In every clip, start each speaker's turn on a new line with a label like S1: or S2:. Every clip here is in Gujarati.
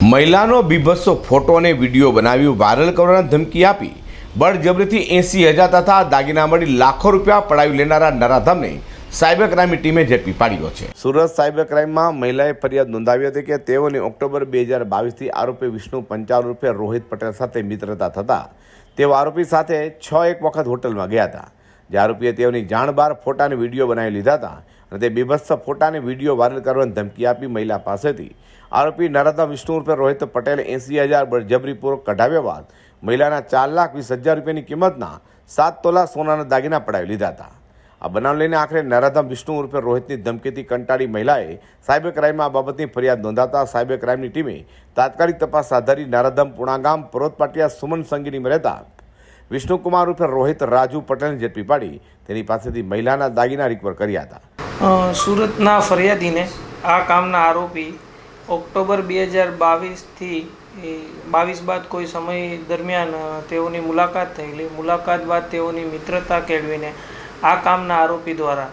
S1: મહિલાનો બીભત્સો ફોટો અને વીડિયો બનાવી વાયરલ કરવાની ધમકી આપી. બળજબરીથી એંસી હજાર તથા દાગીના મળી લાખો રૂપિયા પડાવી લેનારા નરાધમને સાયબર ક્રાઇમની ટીમે ઝડપી પાડ્યો છે. સુરત સાયબર ક્રાઇમમાં મહિલાએ ફરિયાદ નોંધાવી હતી કે તેઓની ઓક્ટોબર બે હજાર બાવીસથી આરોપી વિષ્ણુ પંચાવન રૂપિયા, રોહિત પટેલ સાથે મિત્રતા થતા. તેઓ આરોપી સાથે છ એક વખત હોટલમાં ગયા હતા. જે આરોપીએ તેઓની જાણ બહાર ફોટા અને વીડિયો બનાવી લીધા હતા. અને તે બીભત્સ ફોટાને વીડિયો વાયરલ કરવાની ધમકી આપી મહિલા પાસેથી. આરોપી નરાધમ વિષ્ણુ રૂપે રોહિત પટેલે એંસી હજાર બળજબરીપૂર્વક કઢાવ્યા બાદ મહિલાના ચાર લાખ વીસ હજાર રૂપિયાની કિંમતના સાત તોલા સોનાના દાગીના પડાવી લીધા હતા. આ બનાવ લઈને આખરે નરાધમ વિષ્ણુ ઉર્ફે રોહિતની ધમકીથી કંટાળી મહિલાએ સાયબર ક્રાઇમમાં આ બાબતની ફરિયાદ નોંધાતા સાયબર ક્રાઇમની ટીમે તાત્કાલિક તપાસ આધારી ધરી નરાધમ પુણાગામ પરોત પાટિયા, સુમન સંગીનીમાં રહેતા વિષ્ણુકુમાર ઉર્ફે રોહિત રાજુ પટેલને ઝડપી પાડી તેની પાસેથી મહિલાના દાગીના રિકવર કર્યા હતા.
S2: સુરતના ફરિયાદીને આ કામના આરોપી ઓક્ટોબર બે હજાર બાવીસથી બાવીસ બાદ કોઈ સમય દરમિયાન તેઓની મુલાકાત થયેલી. મુલાકાત બાદ તેઓની મિત્રતા કેળવીને આ કામના આરોપી દ્વારા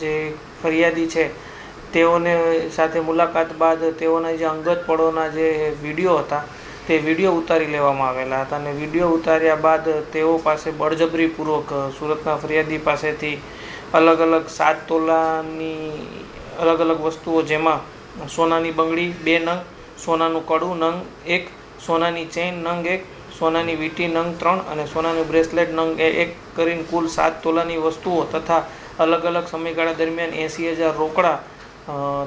S2: જે ફરિયાદી છે, તેઓને સાથે મુલાકાત બાદ તેઓના જે અંગત પળોના જે વીડિયો હતા, તે વીડિયો ઉતારી લેવામાં આવેલા હતા. અને વીડિયો ઉતાર્યા બાદ તેઓ પાસે બળજબરીપૂર્વક સુરતના ફરિયાદી પાસેથી અલગ અલગ સાત તોલાની અલગ અલગ વસ્તુઓ જેમાં સોનાની બંગડી, બે નંગ, સોનાનું કડું, નંગ એક, સોનાની ચેઇન નંગ એક, સોનાની વીંટી, નંગ ત્રણ અને સોનાનું બ્રેસલેટ, નંગ એ એક કરીને કુલ સાત તોલાની વસ્તુઓ તથા અલગ અલગ સમયગાળા દરમિયાન એંસી હજાર રોકડા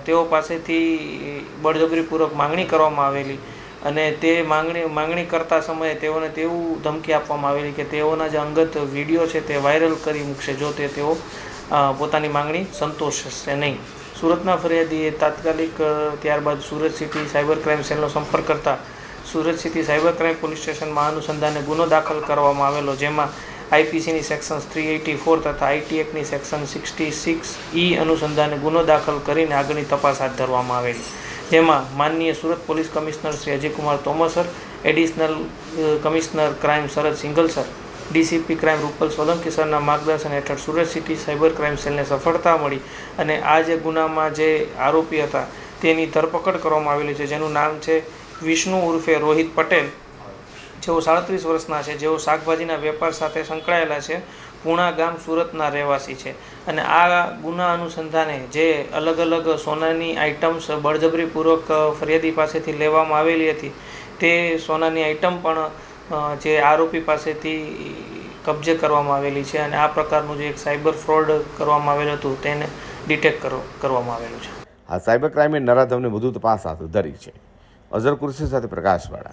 S2: તેઓ પાસેથી બળજબરીપૂર્વક માંગણી કરવામાં આવેલી અને તે માંગણી માંગણી કરતા સમયે તેઓને તેવું ધમકી આપવામાં આવેલી કે તેઓના જે અંગત વીડિયો છે તે વાયરલ કરી મૂકશે. જો તે તેઓ પોતાની માંગણી સંતોષશે નહીં. સુરતના ફરિયાદીએ તાત્કાલિક ત્યારબાદ સુરત સિટી સાયબર ક્રાઇમ સેલનો સંપર્ક કરતા Surat city cyber crime police સ્ટેશનમાં અનુસંધાને ગુનો દાખલ કરવામાં આવેલો, જેમાં આઈપીસીની સેક્શન થ્રી એટી ફોર તથા આઈટી એક્ટની સેક્શન સિક્સટી સિક્સ ઈ અનુસંધાને ગુનો દાખલ કરીને આગળની તપાસ હાથ ધરવામાં આવેલી. જેમાં માનનીય Surat police commissioner Shri Ajaykumar તોમસર additional commissioner crime Sharad Singhal sir DCP crime Rupal Solanki સરના માર્ગદર્શન હેઠળ સુરત સિટી સાયબર ક્રાઇમ સેલને સફળતા મળી અને આ જે ગુનામાં જે આરોપી હતા તેની ધરપકડ કરવામાં આવેલી છે, જેનું નામ છે વિષ્ણુ ઉર્ફે રોહિત પટેલ. જેઓ સાડત્રીસ વર્ષના છે, જેઓ શાકભાજીના વેપાર સાથે સંકળાયેલા છે, પૂણા ગામ સુરતના રહેવાસી છે અને આ ગુના અનુસંધાને જે અલગ અલગ સોનાની આઇટમ્સ બળજબરીપૂર્વક ફરિયાદી પાસેથી લેવામાં આવેલી હતી, તે સોનાની આઇટમ પણ જે આરોપી પાસેથી કબજે કરવામાં આવેલી છે અને આ પ્રકારનું જે એક સાયબર ફ્રોડ કરવામાં આવેલું હતું, તેને ડિટેક્ટ કરો, કરવામાં આવેલું છે.
S1: આ સાયબર ક્રાઇમે નરાધમને વધુ તપાસ હાથ ધરી છે. અઝર કુરશી સાથે પ્રકાશવાળા.